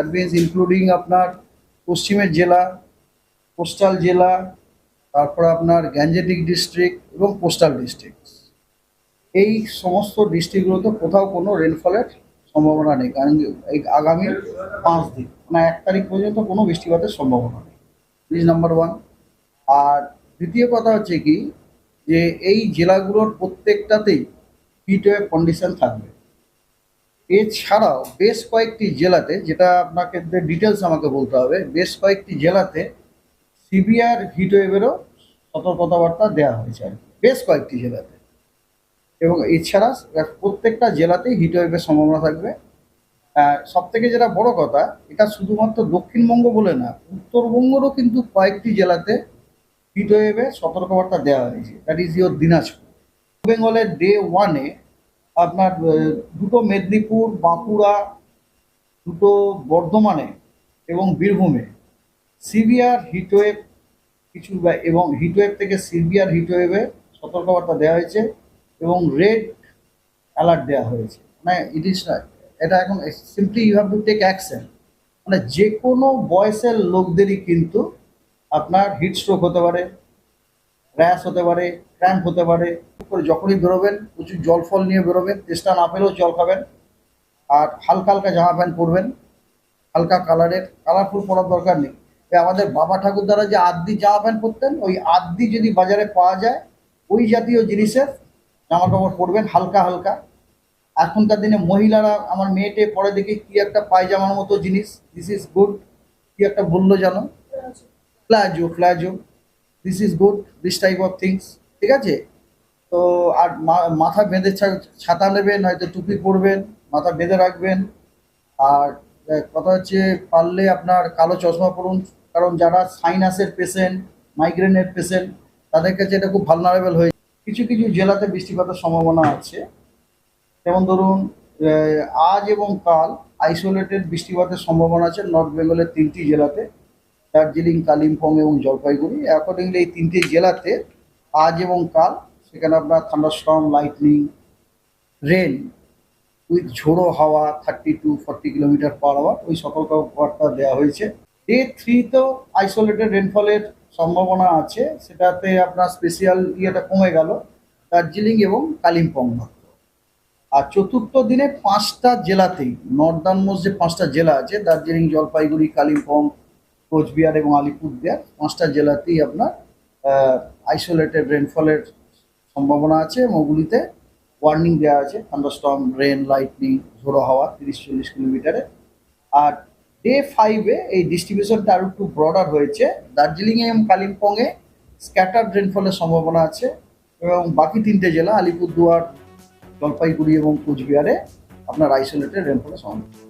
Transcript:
That means including আপনার পশ্চিমের জেলা কোস্টাল জেলা, তারপর আপনার গ্যাঞ্জেটিক ডিস্ট্রিক্ট এবং কোস্টাল ডিস্ট্রিক্ট এই সমস্ত ডিস্ট্রিক্টগুলোতে কোথাও কোনো রেনফলের সম্ভাবনা নেই। কারণ এই আগামী পাঁচ দিন মানে এক তারিখ পর্যন্ত কোনো বৃষ্টিপাতের সম্ভাবনা নেই। প্লিজ নাম্বার ওয়ান আর দ্বিতীয় কথা হচ্ছে কি, যে এই জেলাগুলোর প্রত্যেকটাতেই হিট ওয়েভ কন্ডিশন থাকবে। এছাড়াও বেশ কয়েকটি জেলাতে, যেটা আপনাকে ডিটেলস আমাকে বলতে হবে, বেশ কয়েকটি জেলাতে সিভিয়ার হিট ওয়েভেরও সতর্কতাবার্তা দেওয়া হয়েছে আর বেশ কয়েকটি জেলাতে। এবং এছাড়া প্রত্যেকটা জেলাতেই হিট ওয়েভের সম্ভাবনা থাকবে। সব থেকে যেটা বড় কথা, এটা শুধুমাত্র দক্ষিণবঙ্গ বলে না, উত্তরবঙ্গেরও কিন্তু কয়েকটি জেলাতে হিট ওয়েভের সতর্কবার্তা দেওয়া হয়েছে। দ্যাট ইজ ইয়োর দিনাজপুর বেঙ্গলের ডে ওয়ানে আপনার দুটো মেদিনীপুর, বাঁকুড়া, দুটো বর্ধমানে এবং বীরভূমে। সিভিয়ার হিটওয়েভ কিছু এবং হিটওয়েভ থেকে সিভিয়ার হিটওয়েভে সতর্কবার্তা দেওয়া হয়েছে এবং রেড অ্যালার্ট দেওয়া হয়েছে। মানে ইট ইস এটা এখন simply you have to take action মানে যে কোনো বয়সের লোকদেরই কিন্তু আপনার হিট স্ট্রোক হতে পারে র্যাশ হতে পারে, ক্র্যাম্প হতে পারে করে যখনই বেরোবেন, প্রচুর জল ফল নিয়ে বেরোবেন চেষ্টা না পেলেও জল খাবেন। আর হালকা হালকা জামা প্যান্ট পরবেন, হালকা কালারের, কালারফুল পরার দরকার নেই। আমাদের বাবা ঠাকুর দ্বারা যে আদ্দি জামা প্যান্ট পরতেন, ওই আদ্দি যদি বাজারে পাওয়া যায়, ওই জাতীয় জিনিসের জামা কাপড় পরবেন, হালকা হালকা। এখনকার দিনে মহিলারা, আমার মেয়েটে পরে দেখি কি একটা পায়জামার মতো জিনিস দিস ইজ গুড কি একটা বলল জানো palazzo palazzo. This is good this type of things ঠিক আছে? তো আর মাথা বেঁধে ছাতা নেবেন, হয়তো টুপি পরবেন, মাথা বেঁধে রাখবেন। আর কথা হচ্ছে পারলে আপনার কালো চশমা পরুন, কারণ যারা সাইনাসের পেশেন্ট মাইগ্রেনের পেশেন্ট তাদের কাছে এটা খুব ভালনারেবল হয়ে কিছু কিছু জেলাতে বৃষ্টিপাতের সম্ভাবনা আছে। যেমন ধরুন আজ এবং কাল আইসোলেটেড বৃষ্টিপাতের সম্ভাবনা আছে নর্থ বেঙ্গলের তিনটি জেলাতে। দার্জিলিং, কালিম্পং এবং জলপাইগুড়ি। অ্যাকর্ডিংলি এই তিনটি জেলাতে আজ এবং কাল সেখানে আপনার থান্ডারস্টর্ম লাইটনিং রেন উইথ ঝোড়ো হাওয়া thirty to forty kilometre per hour ওই সতর্কবার্তা দেওয়া হয়েছে। ডে থ্রিতেও আইসোলেটেড রেনফলের সম্ভাবনা আছে। সেটাতে আপনার স্পেশিয়াল ইয়েটা কমে গেল, দার্জিলিং এবং কালিম্পং আর চতুর্থ দিনে পাঁচটা জেলাতেই নর্দার্ন মোস্ট যে পাঁচটা জেলা আছে, দার্জিলিং, জলপাইগুড়ি, কালিম্পং কোচবিহার এবং আলিপুরদুয়ার। পাঁচটা জেলাতেই আপনার আইসোলেটেড রেনফলের সম্ভাবনা আছে এবং ওয়ার্নিং দেওয়া আছে। থান্ডারস্টর্ম রেন লাইটনিং ঝোড়ো হাওয়া, তিরিশ চল্লিশ কিলোমিটারে আর ডে ফাইভে এই ডিস্ট্রিবিউশনটা আরও একটু ব্রডার হয়েছে। দার্জিলিংয়ে এবং কালিম্পংয়ে স্ক্যাটার্ড রেনফলের সম্ভাবনা আছে এবং বাকি তিনটে জেলা, আলিপুরদুয়ার, জলপাইগুড়ি এবং কোচবিহারে আপনার আইসোলেটেড রেনফলের সম্ভাবনা।